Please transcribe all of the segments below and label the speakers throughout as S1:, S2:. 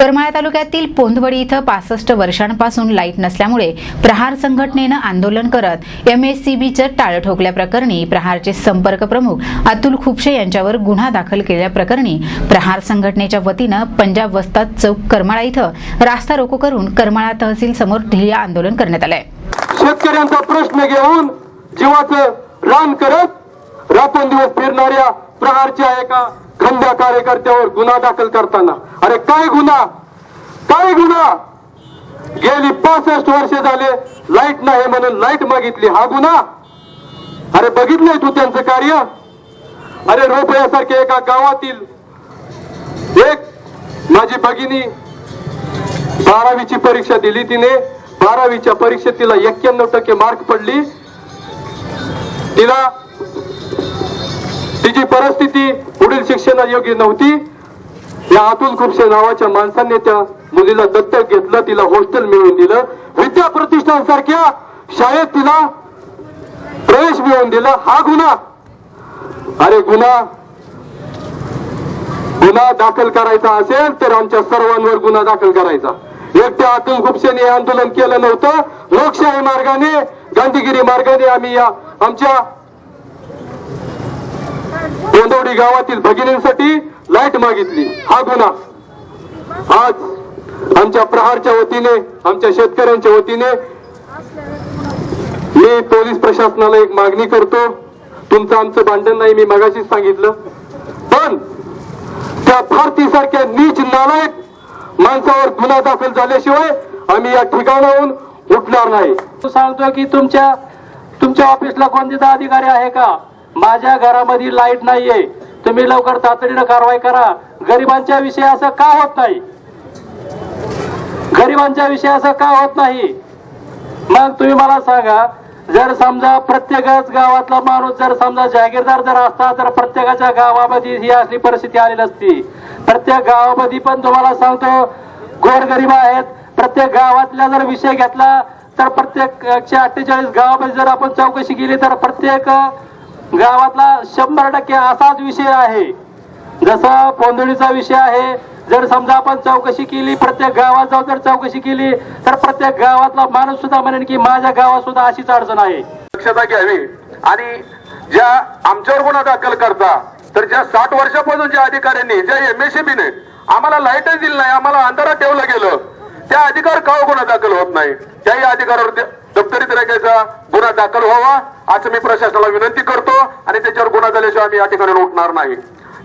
S1: करमाळा तालुक्यातील पोंदवडी इथं पासष्ट वर्षांपासून लाइट नसल्यामुळे प्रहार संघटनेनं आंदोलन करत एमएससीबीचं टाळं ठोकल्याप्रकरणी प्रहारचे संपर्क प्रमुख अतुल खुपशे यांच्यावर गुन्हा दाखल केल्याप्रकरणी प्रहार संघटनेच्या वतीनं पंजाब वस्ताद चौक करमाळा इथं रास्ता रोको करून करमाळा तहसील समोर ठिय्या आंदोलन करण्यात आलंय.
S2: शेतकऱ्यांचा प्रश्न घेऊन जीवाचं रान करत रात्रंदिवस फिरणाऱ्या प्रहारच्या एका खंड्या कार्यकर्त्यावर गुन्हा दाखल करताना. अरे काय गुन्हा? काय गुन्हा? गेली पासष्ट वर्ष झाले लाइट नाही म्हणून लाइट मागितली. हा गुन्हा? अरे बघितलंय तू त्यांचं कार्य? अरे रोपयासारखे एका गावातील एक माझी भगिनी बारावीची परीक्षा दिली तिने. बारावीच्या परीक्षेत तिला एक्क्याण्णव टक्के मार्क पडली. तिला तिची परिस्थिती पुढील शिक्षणायोग्य नव्हती. या अतुल खुपसे नावाच्या माणसाने त्या मुलीला दत्तक घेतलं तिला हॉस्टेल मिळवून दिलं. विद्या प्रतिष्ठानसारख्या शाळेत तिला प्रवेश मिळवून दिला. हा गुन्हा. अरे गुन्हा. गुन्हा दाखल करायचा असेल तर आमच्या सर्वांवर गुन्हा दाखल करायचा. एकट्या अतुल खुपसेने हे आंदोलन केलं नव्हतं. लोकशाही मार्गाने गांधीगिरी मार्गाने आम्ही या आमच्या गोंदवडी गावातील भगिनींसाठी लाइट मागितली. हा गुन्हा. आज आमच्या प्रहारच्या वतीने आमच्या शेतकऱ्यांच्या वतीने मी पोलीस प्रशासनाला एक मागणी करतो. तुमचं आमचं भांडण नाही मी मगाशीच सांगितलं. पण त्या भारतीसारख्या नीच नालायक माणसावर गुन्हा दाखल झाल्याशिवाय आम्ही या ठिकाणाहून उठणार नाही.
S3: तो सांगतो की तुमच्या तुमच्या ऑफिसला कोणते अधिकारी आहे का? माझ्या घरामध्ये लाइट नाहीये. तुम्ही लवकर तातडीनं कारवाई करा. गरिबांच्या विषयी असं का होत नाही? गरिबांच्या विषयी असं का होत नाही? मग तुम्ही मला सांगा जर समजा प्रत्येकच गावातला माणूस जर समजा जागीरदार जर असता तर प्रत्येकाच्या गावामध्ये ही असली परिस्थिती आली नसती प्रत्येक गावामध्ये पण तुम्हाला सांगतो गोरगरीब आहेत. प्रत्येक गावातला जर विषय घेतला तर प्रत्येक एकशे अठ्ठेचाळीस गावामध्ये जर आपण चौकशी केली तर प्रत्येक गावातला शंभर टक्के असाच विषय आहे. जसा पोंदळीचा विषय आहे जर समजा आपण चौकशी केली प्रत्येक गावात जाऊन जर चौकशी केली तर प्रत्येक गावातला माणूस सुद्धा म्हणेन की माझ्या गावात सुद्धा अशीच अडचण आहे.
S2: दक्षता घ्यावी. आणि ज्या आमच्यावर गुन्हा दाखल करता तर ज्या साठ वर्षापासून ज्या अधिकाऱ्यांनी ज्या एमएससीबीने आम्हाला लाईटच दिली नाही आम्हाला अंधारात ठेवलं गेलं त्या अधिकार का हो गुन्हा दाखल होत नाही? त्याही अधिकारावर ते- दप्तरी गुन्हा दाखल व्हावा असं मी प्रशासनाला विनंती करतो. त्याच्यावर आम्ही या ठिकाणी उठणार नाही.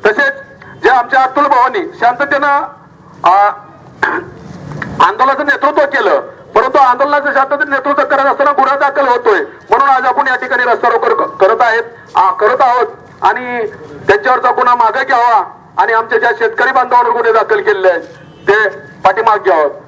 S2: तसेच जे आमच्या अतुल भावांनी शांततेनं आंदोलनाचं नेतृत्व केलं परंतु आंदोलनाचं शांततेत नेतृत्व करत असताना गुन्हा दाखल होतोय. म्हणून आज आपण या ठिकाणी रस्ता रोको करत आहेत करत आहोत. आणि त्यांच्यावरचा गुन्हा मागे घ्यावा. आणि आमच्या ज्या शेतकरी बांधवांवर गुन्हे दाखल केलेले आहेत ते पाठीमाग घ्यावं